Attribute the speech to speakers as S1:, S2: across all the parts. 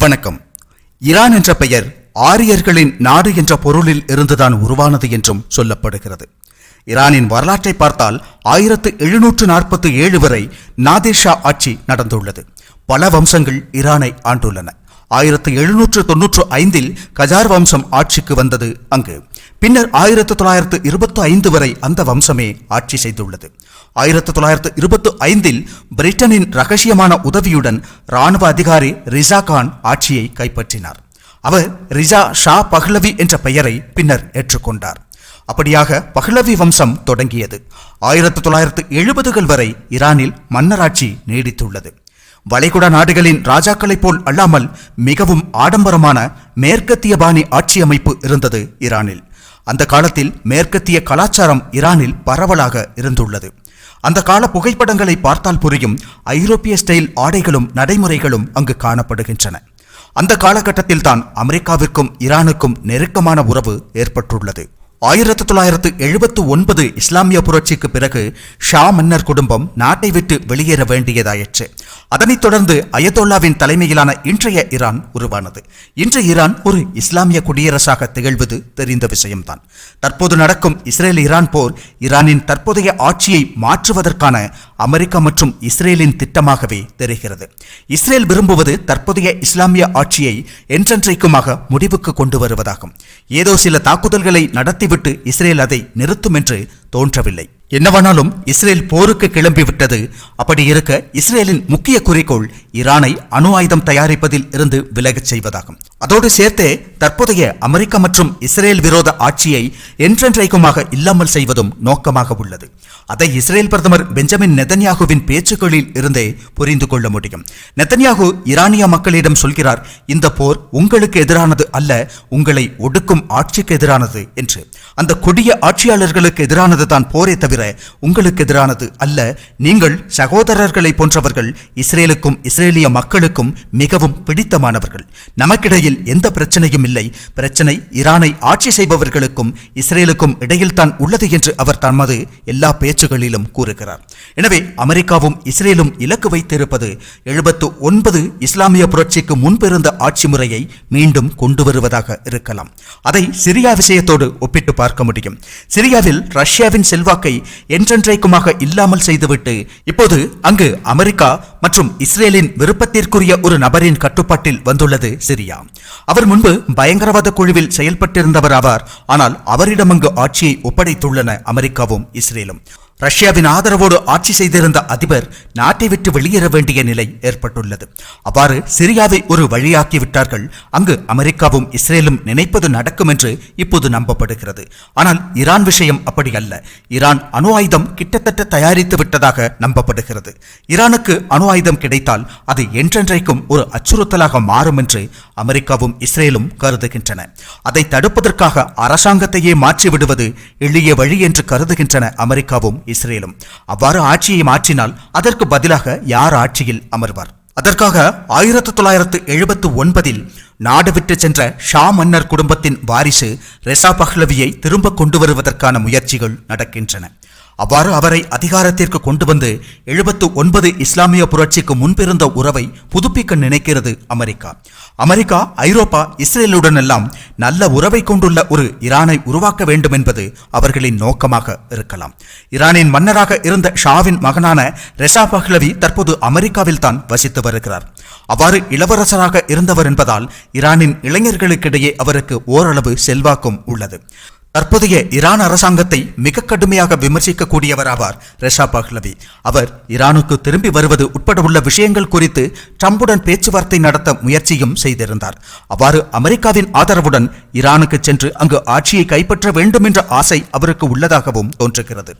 S1: வணக்கம். ஈரான் என்ற பெயர் ஆரியர்களின் நாடு என்ற பொருளில் இருந்துதான் உருவானது என்றும் சொல்லப்படுகிறது. ஈரானின் வரலாற்றை பார்த்தால் ஆயிரத்து எழுநூற்று நாற்பத்தி ஏழு வரை நாதேஷா ஆட்சி நடந்துள்ளது. பல வம்சங்கள் ஈரானை ஆண்டுள்ளன. ஆயிரத்து எழுநூற்று தொன்னூற்று ஐந்தில் கஜார் வம்சம் ஆட்சிக்கு வந்தது அங்கு. பின்னர் ஆயிரத்து தொள்ளாயிரத்து இருபத்தி ஐந்து வரை அந்த வம்சமே ஆட்சி செய்துள்ளது. ஆயிரத்து தொள்ளாயிரத்து இருபத்தி ஐந்தில் பிரிட்டனின் ரகசியமான உதவியுடன் ராணுவ அதிகாரி ரிசா கான் ஆட்சியை கைப்பற்றினார். அவர் ரிசா ஷா பஹ்லவி என்ற பெயரை பின்னர் ஏற்றுக்கொண்டார். அப்படியாக பஹ்லவி வம்சம் தொடங்கியது. ஆயிரத்து தொள்ளாயிரத்து எழுபதுகள் வரை ஈரானில் மன்னராட்சி நீடித்துள்ளது. வளைகுடா நாடுகளின் ராஜாக்களைப் போல் அல்லாமல் மிகவும் ஆடம்பரமான மேற்கத்திய பாணி ஆட்சி அமைப்பு இருந்தது ஈரானில். அந்த காலத்தில் மேற்கத்திய கலாச்சாரம் ஈரானில் பரவலாக இருந்துள்ளது. அந்த கால புகைப்படங்களை பார்த்தால் புரியும் ஐரோப்பிய ஸ்டைல் ஆடைகளும் நடைமுறைகளும் அங்கு காணப்படுகின்றன. அந்த காலகட்டத்தில் தான் அமெரிக்காவிற்கும் ஈரானுக்கும் நெருக்கமான உறவு ஏற்பட்டுள்ளது. ஆயிரத்து தொள்ளாயிரத்து எழுபத்து ஒன்பது இஸ்லாமிய புரட்சிக்கு பிறகு ஷா மன்னர் குடும்பம் நாட்டை விட்டு வெளியேற வேண்டியதாயிற்று. அதனைத் தொடர்ந்து அயதோல்லாவின் தலைமையிலான இன்றைய ஈரான் உருவானது. இன்று ஈரான் ஒரு இஸ்லாமிய குடியரசாக திகழ்வது தெரிந்த விஷயம்தான். தற்போது நடக்கும் இஸ்ரேல் ஈரான் போர் ஈரானின் தற்போதைய ஆட்சியை மாற்றுவதற்கான அமெரிக்கா மற்றும் இஸ்ரேலின் திட்டமாகவே தெரிகிறது. இஸ்ரேல் விரும்புவது தற்போதைய இஸ்லாமிய ஆட்சியை என்றென்றைக்குமாக முடிவுக்கு கொண்டு வருவதாகும் ஏதோ சில தாக்குதல்களை நடத்திவிட்டு இஸ்ரேல் அதை நிறுத்தும் என்று தோன்றவில்லை. என்னவானாலும் இஸ்ரேல் போருக்கு கிளம்பிவிட்டது அப்படி இருக்க இஸ்ரேலின் முக்கிய குறிக்கோள் ஈரானை அணு ஆயுதம் தயாரிப்பதில் இருந்து விலகச் செய்வதாகும். அதோடு சேர்த்தே தற்போதைய அமெரிக்கா மற்றும் இஸ்ரேல் விரோத ஆட்சியை என்றென்றைக்குமாக இல்லாமல் செய்வதும் நோக்கமாக உள்ளது. அதை இஸ்ரேல் பிரதமர் பெஞ்சமின் நெதன்யாகுவின் பேச்சுக்களில் இருந்தே புரிந்து கொள்ள முடியும். நெதன்யாகு ஈரானிய மக்களிடம் சொல்கிறார் இந்த போர் உங்களுக்கு எதிரானது அல்ல உங்களை ஒடுக்கும் ஆட்சிக்கு எதிரானது என்று. அந்த கொடிய ஆட்சியாளர்களுக்கு எதிரானது தான் போரை தவிர தவிர உங்களுக்கு எதிரானது அல்ல. நீங்கள் சகோதரர்களை போன்றவர்கள் இஸ்ரேலுக்கும் இஸ்ரேலிய மக்களுக்கும் மிகவும் பிடித்தமானவர்கள். நமக்கிடையில் எந்த பிரச்சனையும் இல்லை. பிரச்சனை ஈரானை ஆட்சி செய்பவர்களுக்கும் இஸ்ரேலுக்கும் இடையில்தான் உள்ளது என்று அவர் தமது எல்லா பேச்சுகளிலும் கூறுகிறார். எனவே அமெரிக்காவும் இஸ்ரேலும் இலக்கு வைத்திருப்பது எழுபத்து ஒன்பது இஸ்லாமிய புரட்சிக்கு முன்பிருந்த ஆட்சி முறையை மீண்டும் கொண்டு வருவதாக இருக்கலாம். அதை சிரியா விஷயத்தோடு ஒப்பிட்டு பார்க்க முடியும். சிரியாவில் ரஷ்யாவின் செல்வாக்கை என்றென்றைக்குமாக இல்லாமல் செய்துவிட்டு இப்போது அங்கு அமெரிக்கா மற்றும் இஸ்ரேலின் விருப்பத்திற்குரிய ஒரு நபரின் கட்டுப்பாட்டில் வந்துள்ளது சிரியா. அவர் முன்பு பயங்கரவாத குழுவில் செயல்பட்டிருந்தவர் ஆவார். ஆனால் அவரிடம் அங்கு ஆட்சியை ஒப்படைத்துள்ளன அமெரிக்காவும் இஸ்ரேலும். ரஷ்யாவின் ஆதரவோடு ஆட்சி செய்திருந்த அதிபர் நாட்டை விட்டு வெளியேற வேண்டிய நிலை ஏற்பட்டுள்ளது. அவ்வாறு சிரியாவை ஒரு வழியாக்கிவிட்டார்கள் அங்கு அமெரிக்காவும் இஸ்ரேலும் நினைப்பது நடக்கும் என்று இப்போது நம்பப்படுகிறது. ஆனால் ஈரான் விஷயம் அப்படி அல்ல ஈரான் அணு ஆயுதம் கிட்டத்தட்ட தயாரித்து விட்டதாக நம்பப்படுகிறது. ஈரானுக்கு அணு ஆயுதம் கிடைத்தால் அது என்றென்றைக்கும் ஒரு அச்சுறுத்தலாக மாறும் என்று அமெரிக்காவும் இஸ்ரேலும் கருதுகின்றன. அதை தடுப்பதற்காக அரசாங்கத்தையே மாற்றிவிடுவது எளிய வழி என்று கருதுகின்றன அமெரிக்காவும் இஸ்ரேலும். அவ்வாறு ஆட்சியை மாற்றினால் அதற்கு பதிலாக யார் ஆட்சியில் அமர்வார்? அதற்காக ஆயிரத்தி தொள்ளாயிரத்து எழுபத்து ஒன்பதில் நாடு விட்டு சென்ற ஷா மன்னர் குடும்பத்தின் வாரிசு ரெசா பஹ்லவியை திரும்ப கொண்டு வருவதற்கான முயற்சிகள் நடக்கின்றன. அவ்வாறு அவரை அதிகாரத்திற்கு கொண்டு வந்து எழுபத்து ஒன்பது இஸ்லாமிய புரட்சிக்கு முன்பிருந்த உறவை புதுப்பிக்க நினைக்கிறது அமெரிக்கா. அமெரிக்கா ஐரோப்பா இஸ்ரேலுடனெல்லாம் நல்ல உறவை கொண்டுள்ள ஒரு ஈரானை உருவாக்க வேண்டும் என்பது அவர்களின் நோக்கமாக இருக்கலாம். ஈரானின் மன்னராக இருந்த ஷாவின் மகனான ரெசா பஹ்லவி தற்போது அமெரிக்காவில் தான் வசித்து வருகிறார். அவ்வாறு இளவரசராக இருந்தவர் என்பதால் ஈரானின் இளைஞர்களுக்கிடையே அவருக்கு ஓரளவு செல்வாக்கும் உள்ளது. தற்போதைய ஈரான் அரசாங்கத்தை மிக கடுமையாக விமர்சிக்கக்கூடியவராவார் ரெஷா பஹ்லவி. அவர் ஈரானுக்கு திரும்பி வருவது உட்பட உள்ள விஷயங்கள் குறித்து ட்ரம்புடன் பேச்சுவார்த்தை நடத்த முயற்சியும் செய்திருந்தார். அவ்வாறு அமெரிக்காவின் ஆதரவுடன் ஈரானுக்கு சென்று அங்கு ஆட்சியை கைப்பற்ற வேண்டும் என்ற ஆசை அவருக்கு உள்ளதாகவும் தோன்றுகிறது.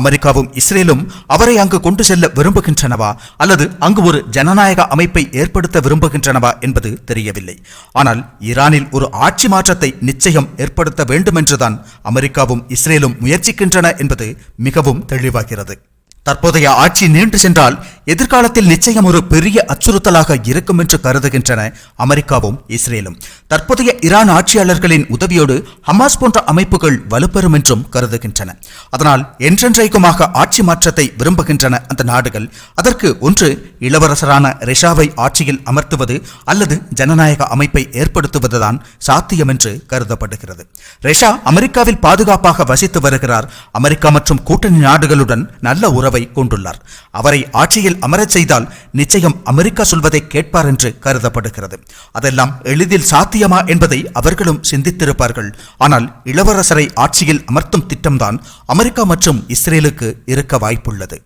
S1: அமெரிக்காவும் இஸ்ரேலும் அவரை அங்கு கொண்டு செல்ல விரும்புகின்றனவா? அல்லது அங்கு ஒரு ஜனநாயக அமைப்பை ஏற்படுத்த விரும்புகின்றனவா என்பது தெரியவில்லை. ஆனால் ஈரானில் ஒரு ஆட்சி மாற்றத்தை நிச்சயம் ஏற்படுத்த வேண்டும் என்றுதான் அமெரிக்காவும் இஸ்ரேலும் முயற்சிக்கின்றன என்பது மிகவும் தெளிவாகிறது. தற்போதைய ஆட்சி நீண்டு சென்றால் எதிர்காலத்தில் நிச்சயம் ஒரு பெரிய அச்சுறுத்தலாக இருக்கும் என்று கருதுகின்றன அமெரிக்காவும் இஸ்ரேலும். தற்போதைய ஈரான் ஆட்சியாளர்களின் உதவியோடு ஹமாஸ் போன்ற அமைப்புகள் வலுப்பெறும் என்றும் கருதுகின்றன. அதனால் என்றென்றைக்குமாக ஆட்சி மாற்றத்தை விரும்புகின்றன அந்த நாடுகள். அதற்கு ஒன்று இளவரசரான ரிஷாவை ஆட்சியில் அமர்த்துவது அல்லது ஜனநாயக அமைப்பை ஏற்படுத்துவதுதான் சாத்தியம் என்று கருதப்படுகிறது. ரிஷா அமெரிக்காவில் பாதுகாப்பாக வசித்து வருகிறார். அமெரிக்கா மற்றும் கூட்டணி நாடுகளுடன் நல்ல உறவு கொண்டுள்ளார். அவரை ஆட்சியில் அமரச் செய்தால் நிச்சயம் அமெரிக்கா சொல்வதை கேட்பார் என்று கருதப்படுகிறது. அதெல்லாம் எளிதில் சாத்தியமா என்பதை அவர்களும் சிந்தித்திருப்பார்கள். ஆனால் இளவரசரை ஆட்சியில் அமர்த்தும் திட்டம்தான் அமெரிக்கா மற்றும் இஸ்ரேலுக்கு இருக்க வாய்ப்புள்ளது.